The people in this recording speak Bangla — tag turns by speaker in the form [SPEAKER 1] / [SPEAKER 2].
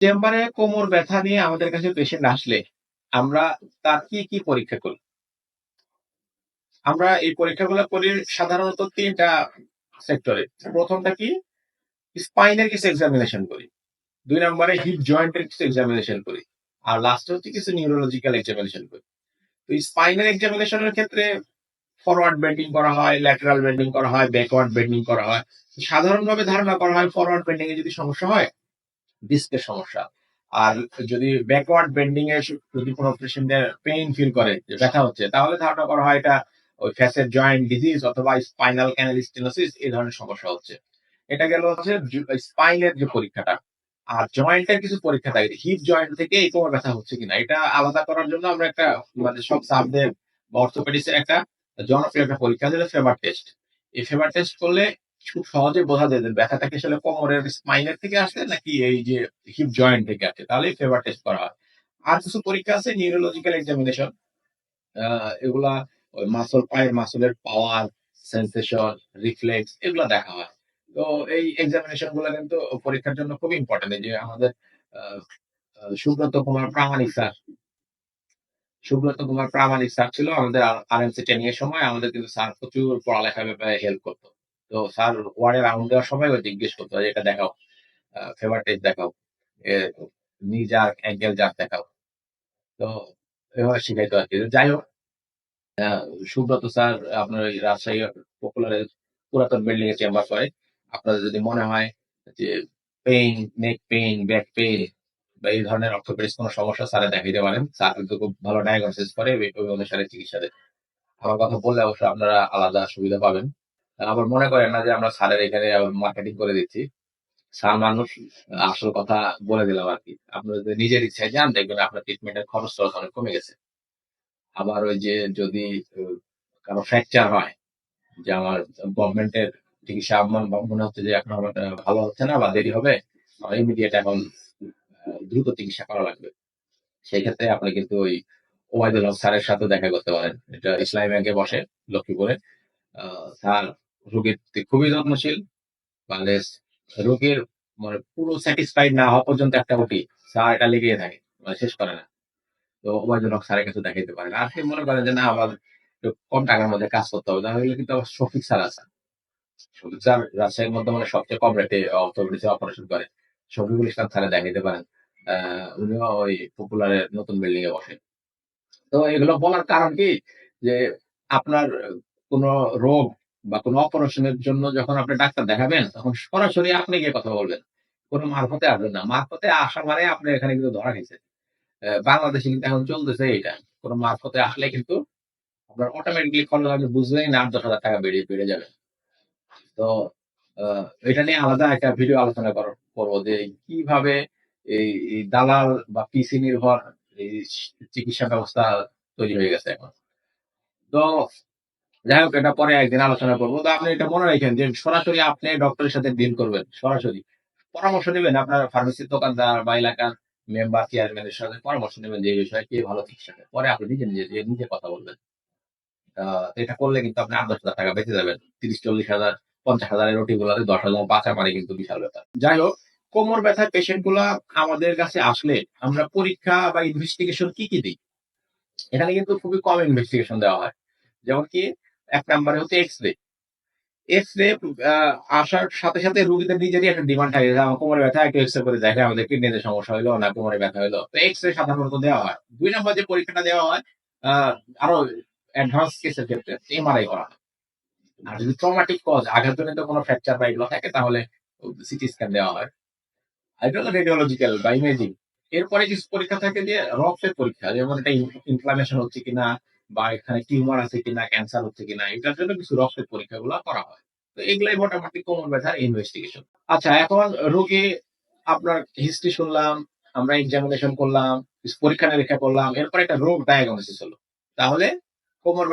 [SPEAKER 1] চেম্বারে কোমর ব্যথা নিয়ে আমাদের কাছে পেশেন্ট আসলে আমরা তার কি, কি পরীক্ষা করি? আমরা এই পরীক্ষাগুলো করি সাধারণত ৩ টা সেক্টরে। প্রথমটা কি? স্পাইনের কিছু এক্সামিনেশন করি। দুই নম্বরে হিপ জয়েন্টের কিছু এক্সামিনেশন করি। আর লাস্টে হচ্ছে কিছু নিউরোলজিক্যাল এক্সামিনেশন করি। তো স্পাইনের এক্সামিনেশনের ক্ষেত্রে ফরওয়ার্ড বেন্ডিং করা হয়, ল্যাটারাল বেন্ডিং করা হয়, ব্যাকওয়ার্ড বেন্ডিং করা হয়। সাধারণভাবে ধারণা করা হয় ফরওয়ার্ড বেন্ডিং এ যদি সমস্যা হয়, ডিস্কের সমস্যা। আর যদি ব্যাকওয়ার্ড বেন্ডিং এ যদি কোন পেশেন্টের পেইন ফিল করে ব্যথা হচ্ছে, তাহলে ধারণা করা হয় এটা ওই ফ্যাসেট জয়েন্ট ডিজিজ অথবা স্পাইনাল ক্যানাল স্টেনোসিস এই ধরনের সমস্যা হচ্ছে। এটা গেল হচ্ছে স্পাইনের যে পরীক্ষাটা। আর জয়েন্টের কিছু পরীক্ষা থাকে। হিপ জয়েন্ট থেকে এই কোমর ব্যথা হচ্ছে কিনা। এটা আলাদা করার জন্য আমরা একটা মানে সব সাবদের বা অর্থোপেডিক্স এর একটা জনপ্রিয় একটা পরীক্ষা যেটা ফেভার টেস্ট। এই ফেভার টেস্ট করলে খুব সহজে বোঝা যায় যে ব্যথাটা আসলে কোমরের স্পাইনের থেকে আসছে নাকি এই যে হিপ জয়েন্ট থেকে আসছে। তাহলেই ফেভার টেস্ট করা হয়। আর কিছু পরীক্ষা আছে নিউরোলজিক্যাল এক্সামিনেশন। এগুলা ওই মাসল পায়ের মাসলের পাওয়ার, সেনসেশন, রিফ্লেক্স এগুলা দেখা হয়। তো এই এক্সামিনেশনগুলা কিন্তু পরীক্ষার জন্য খুবই ইম্পোর্টেন্ট। যে আমাদের সুব্রত কুমার প্রামাণিক স্যার সুব্রত কুমার প্রামাণিক স্যার ছিল আমাদের আর আরএমসি ট্রেনিং এর সময় আমাদের কিন্তু স্যার প্রচুর পড়ালেখার ব্যাপারে হেল্প করত। তো স্যার ওয়ার্ডে রাউন্ড দেওয়ার সময় ও জিজ্ঞেস করত "এটা দেখাও। ফেভার টেস্ট দেখাও। নি জার্ক, অ্যাঙ্কেল জার্ক দেখাও।" তো এভাবে শিখাইতো আরকি। যাই হোক সুব্রত স্যার আপনার ওই রাজশাহী পপুলারের পুরাতন বিল্ডিং এ চেম্বার করে। আপনাদের যদি মনে হয় যে pain, neck pain, back pain বা এই ধরনের অর্থোপেডিক্স কোনো সমস্যা স্যারে দেখাইতে পারেন। স্যার কিন্তু খুব ভালো ডায়াগনোসিস করে ওই ওই অনুসারে চিকিৎসা দেয়। আমার কথা বললে অবশ্য আপনারা আলাদা সুবিধা পাবেন। আবার মনে করেন না যে আমরা স্যারের এখানে মার্কেটিং করে দিচ্ছি। স্যার মানুষ আসল কথা বলে দিলাম আরকি। আপনারা যদি নিজের ইচ্ছায় যান, দেখবেন আপনার ট্রিটমেন্টের খরচ খরচটা অনেক কমে গেছে। আবার ওই যে যদি কারও ফ্র্যাকচার হয়, যে আমার গভর্নমেন্টের চিকিৎসা আমার মনে হচ্ছে যে এখন আমার ভালো হচ্ছে না বা দেরি হবে। ইমিডিয়েট এখন দ্রুত চিকিৎসা করা লাগবে। সেই ক্ষেত্রে আপনি কিন্তু ওই ওবায়দুল হক স্যারের সাথে দেখা করতে পারেন। এটা ইসলামী ব্যাংকে বসে লক্ষ্মীপুরে। স্যার রোগীর প্রতি খুবই যত্নশীল। মানে রোগীর মানে পুরো স্যাটিসফাইড না হওয়া পর্যন্ত একটা ওটি স্যার এটা লেগেই থাকে। মানে শেষ করে না। তো হক স্যারের কাছে দেখাইতে পারেন। যদি মনে করেন যে, না, আমার একটু কম টাকার মধ্যে কাজ করতে হবে তাহলে কিন্তু আবার শফিক স্যার আছে। শফিক স্যার রাজশাহীর মধ্যে মানে সবচেয়ে কম রেটে অর্থোপেডিক্স অপারেশন করে। শফিকুল ইসলাম স্যারে দেখাইতে পারেন। উনিও ওই পপুলারের নতুন বিল্ডিং এ বসে। তো এগুলো বলার কারণ কি? যে আপনার কোন রোগ বা কোন অপারেশনের জন্য যখন আপনি ডাক্তার দেখাবেন তখন সরাসরি আপনি গিয়ে কথা বলবেন। কোনো মারফতে আসবেন না। মারফতে আসা মানে আপনি এখানে কিন্তু ধরা। অ্যা বাংলাদেশে কিন্তু এখন চলতেছে এইটা। কোনো মারফতে আসলে কিন্তু আপনার অটোমেটিক্যালি খরচ আপনি বুঝবেনই না ৮-১০,০০০ টাকা বেড়ে বেড়ে যাবে। তো এটা নিয়ে আলাদা একটা ভিডিও আলোচনা কর করব যে কীভাবে এই দালাল বা পিসি নির্ভর এই চিকিৎসা ব্যবস্থা তৈরি হয়ে গেছে এখন। তো যাই হোক এটা পরে একদিন আলোচনা করব তো আপনি এটা মনে রাখেন যে সরাসরি আপনি ডক্টরের সাথে ডিল করবেন। সরাসরি। পরামর্শ নেবেন আপনার ফার্মেসির দোকানদার বা এলাকার মেম্বার চেয়ারম্যানের সাথে পরামর্শ নিবেন যে বিষয়ে কে ভালো চিকিৎসা। পরে আপনি নিজে, নিজে নিজে কথা বলবেন। এটা করলে কিন্তু আপনি ৮-১০,০০০ টাকা বেঁচে যাবেন। ৩০-৪০,০০০ ৫০,০০০ এর ওটি গুলাতে ১০,০০০ বাঁচা মানে কিন্তু বিশাল ব্যাপার। যাই হোক কোমর ব্যথার পেশেন্টগুলা আমাদের কাছে আসলে আমরা পরীক্ষা বা ইনভেস্টিগেশন কি, কি দিই এখানে কিন্তু খুবই কম ইনভেস্টিগেশন দেওয়া হয়। যেমন কি ১ নম্বরে হচ্ছে এক্স-রে। এক্স-রে আসার সাথে, সাথে রোগীদের নিজেরই একটা ডিমান্ড থাকে আমার কোমরে ব্যথা একটু এক্স-রে করে দেখেন আমাদের কিডনিতে সমস্যা হইল না কোমরে ব্যথা হইল। তো এক্স-রে সাধারণত দেওয়া হয়। ২ নম্বর যে পরীক্ষাটা দেওয়া হয় আরও অ্যাডভান্স কেসের ক্ষেত্রে এমআরআই করা হয়। আর যদি ট্রমাটিক কজ আঘাতজনিত কোন ফ্র্যাকচার বা এগুলো থাকে তাহলে সিটি স্ক্যান দেওয়া হয়। এটা হলো রেডিওলজিক্যাল বা ইমেজিং। এরপরে কিছু পরীক্ষা থাকে যে রক্তের পরীক্ষা। যেমন এটা ইনফ্লামেশন হচ্ছে কিনা বা এখানে টিউমার আছে কিনা, ক্যান্সার হচ্ছে কিনা এটার জন্য কিছু রক্তের পরীক্ষাগুলো করা হয়। তো এগুলাই মোটামুটি কোমর ব্যথার ইনভেস্টিগেশন। আচ্ছা এখন রোগে আপনার হিস্ট্রি শুনলাম, আমরা এক্সামিনেশন করলাম, পরীক্ষা-নিরীক্ষা করলাম। এরপর একটা রোগ ডায়াগনোসিস হলো। তাহলে কোমর